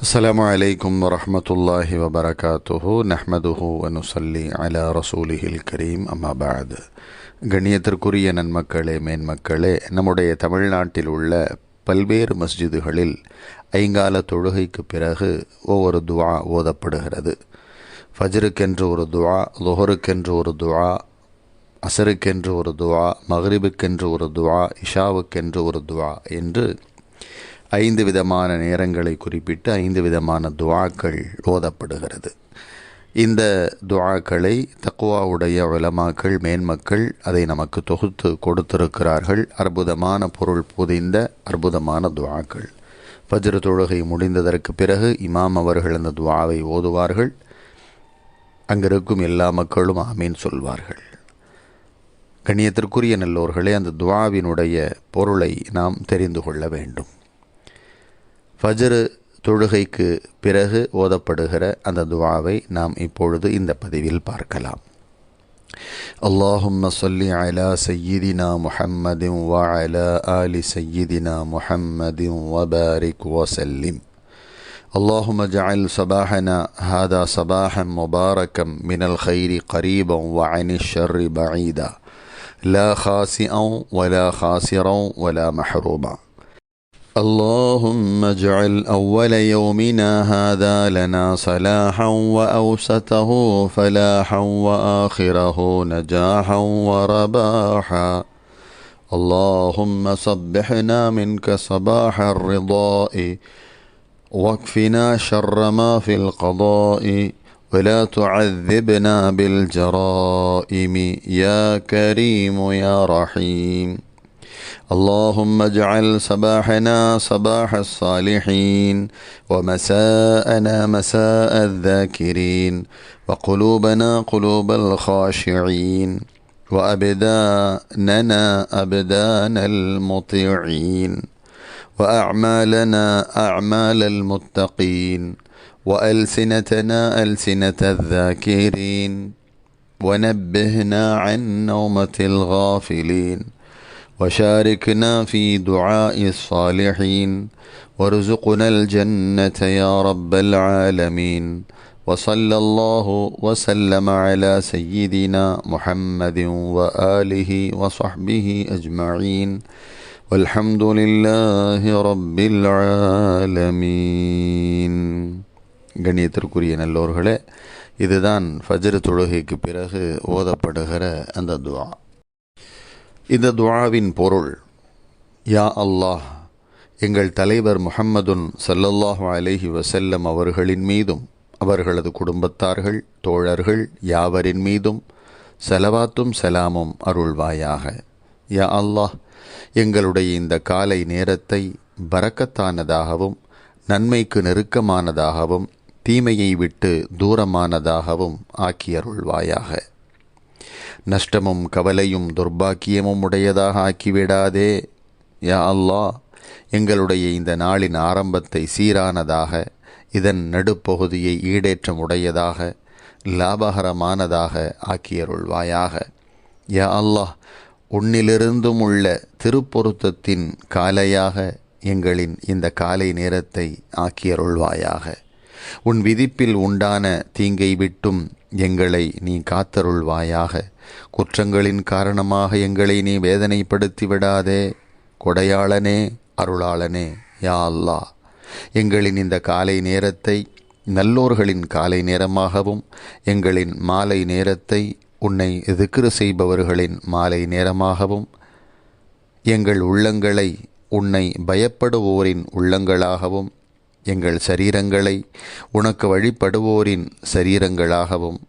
السلام عليكم ورحمة الله وبركاته نحمده ونصلي على رسوله الكريم أما بعد கண்ணியத்திற்குரிய நன்மக்களே மேன்மக்களே நம்முடைய தமிழ்நாட்டில் உள்ள பல்வேறு மஸ்ஜிதுகளில் ஐங்கால தொழுகைக்கு பிறகு ஒவ்வொரு துவா ஓதப்படுகிறது ஃபஜருக்கென்று ஒரு துவா லுஹருக்கென்று ஒரு துவா அசருக்கென்று ஒரு துவா மகரிபுக்கென்று ஒரு துவா இஷாவுக்கென்று ஒரு துவா என்று ஐந்து விதமான நேரங்களை குறிப்பிட்டு ஐந்து விதமான துவாக்கள் ஓதப்படுகிறது. இந்த துவாக்களை தக்குவாவுடைய உலமாக்கள் மேன்மக்கள் அதை நமக்கு தொகுத்து கொடுத்திருக்கிறார்கள். அற்புதமான பொருள் புதிந்த அற்புதமான துவாக்கள். வஜ்ர தொழுகை முடிந்ததற்கு பிறகு இமாம் அவர்கள் அந்த துவாவை ஓதுவார்கள். அங்கிருக்கும் எல்லா மக்களும் ஆமீன் சொல்வார்கள். கண்ணியத்திற்குரிய நல்லோர்களே அந்த துவாவினுடைய பொருளை நாம் தெரிந்து கொள்ள வேண்டும். ஃபஜ்ரு தொழுகைக்கு பிறகு ஓதப்படுகிற அந்த துவாவை நாம் இப்பொழுது இந்த பதிவில் பார்க்கலாம் اللهم صل على سيدنا محمد وعلى آل سيدنا محمد وبارك وسلم اللهم اجعل صباحنا هذا صباحا مباركا من الخير قريبا وعن الشر بعيدا لا خاسئا ولا خاسرا ولا محروما اللهم اجعل أول يومنا هذا لنا صلاحا وأوسطه فلاحا وآخره نجاحا ورباحا. اللهم صبحنا منك صباح الرضاء واكفنا شر ما في القضاء ولا تعذبنا بالجرائم. يا كريم يا رحيم. اللهم اجعل صباحنا صباح الصالحين ومساءنا مساء الذاكرين وقلوبنا قلوب الخاشعين وأبداننا أبدان المطيعين وأعمالنا أعمال المتقين وألسنتنا ألسنة الذاكرين ونبهنا عن نومة الغافلين وشاركنا في دعاء الصالحين وارزقنا الجنة يا رب العالمين وصلى الله وسلم على سيدنا محمد وآله وصحبه أجمعين والحمد لله رب العالمين கண்ணியத்திற்குரிய நல்லோர்களே இதுதான் ஃபஜ்ர் தொழுகைக்கு பிறகு ஓதப்படுகிற அந்த துவா இந்த துவாவின் பொருள் யா அல்லாஹ் எங்கள் தலைவர் முஹம்மதுன் சல்லல்லாஹு அலஹி வசல்லம் அவர்களின் மீதும் அவர்களது குடும்பத்தார்கள் தோழர்கள் யாவரின் மீதும் செலவாத்தும் செலாமும் அருள்வாயாக. யா அல்லாஹ் எங்களுடைய இந்த காலை நேரத்தை பறக்கத்தானதாகவும் நன்மைக்கு நெருக்கமானதாகவும் தீமையை விட்டு தூரமானதாகவும் ஆக்கியருள்வாயாக நஷ்டமும் கவலையும் துர்பாக்கியமும் உடையதாக ஆக்கிவிடாதே. யா அல்லாஹ் எங்களுடைய இந்த நாளின் ஆரம்பத்தை சீரானதாக இதன் நடுப்பகுதியை ஈடேற்றம் உடையதாக லாபகரமானதாக ஆக்கியருள்வாயாக. யா அல்லாஹ் உன்னிலிருந்தும் உள்ள திருப்பொருத்தத்தின் காலையாக எங்களின் இந்த காலை நேரத்தை ஆக்கியருள்வாயாக. உன் விதிப்பில் உண்டான தீங்கை விட்டும் எங்களை நீ காத்தருள்வாயாக. குற்றங்களின் காரணமாக எங்களை நீ வேதனைப்படுத்தி விடாதே. கொடையாளனே அருளாளனே யா அல்லா எங்களின் இந்த காலை நேரத்தை நல்லோர்களின் காலை நேரமாகவும் எங்களின் மாலை நேரத்தை உன்னை எதிர்க்கிற செய்பவர்களின் மாலை நேரமாகவும் எங்கள் உள்ளங்களை உன்னை பயப்படுவோரின் உள்ளங்களாகவும் எங்கள் சரீரங்களை உனக்கு வழிபடுவோரின் சரீரங்களாகவும்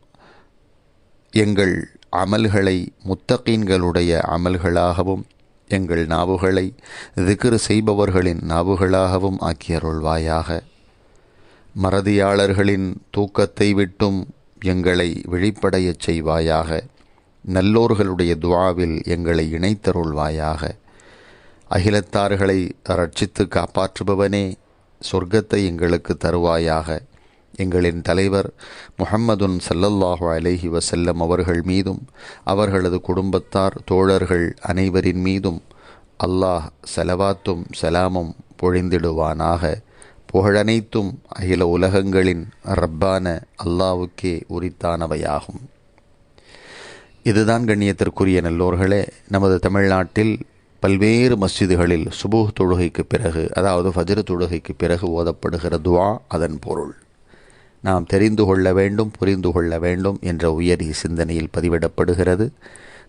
எங்கள் அமல்களை முத்தகீன்களுடைய அமல்களாகவும் எங்கள் நாவுகளை திக்ரு செய்பவர்களின் நாவுகளாகவும் ஆக்கியருள்வாயாக. மறதியாளர்களின் தூக்கத்தை விட்டும் எங்களை விழிப்படையச் செய்வாயாக. நல்லோர்களுடைய துவாவில் எங்களை இணைத்தருள்வாயாக. அகிலத்தார்களை ரட்சித்து காப்பாற்றுபவனே சொர்க்கத்தை எங்களுக்கு தருவாயாக. எங்களின் தலைவர் முஹம்மதுன் சல்லல்லாஹு அலைஹி வசல்லம் அவர்கள் மீதும் அவர்களது குடும்பத்தார் தோழர்கள் அனைவரின் மீதும் அல்லாஹ் செலவாத்தும் சலாமும் பொழிந்திடுவானாக. புகழனைத்தும் அகில உலகங்களின் ரப்பான அல்லாவுக்கே உரித்தானவையாகும். இதுதான் கண்ணியத்திற்குரிய நல்லோர்களே நமது தமிழ்நாட்டில் பல்வேறு மஸ்ஜிதுகளில் சுபூஹ் தொழுகைக்கு பிறகு அதாவது ஃபஜ்ர் தொழுகைக்கு பிறகு ஓதப்படுகிற துவா அதன் பொருள். நாம் தெரிந்து கொள்ள வேண்டும் புரிந்து கொள்ள வேண்டும் என்ற உயரிய சிந்தனையில் பதிவிடப்படுகிறது.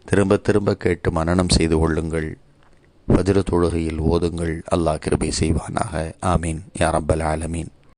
திரும்ப திரும்ப கேட்டு மனனம் செய்து கொள்ளுங்கள். ஃபஜ்ர் தொழுகையில் ஓதுங்கள். அல்லாஹ் கிருபை செய்வானாக. ஆமீன். யாரப்பல் ஆலமீன்.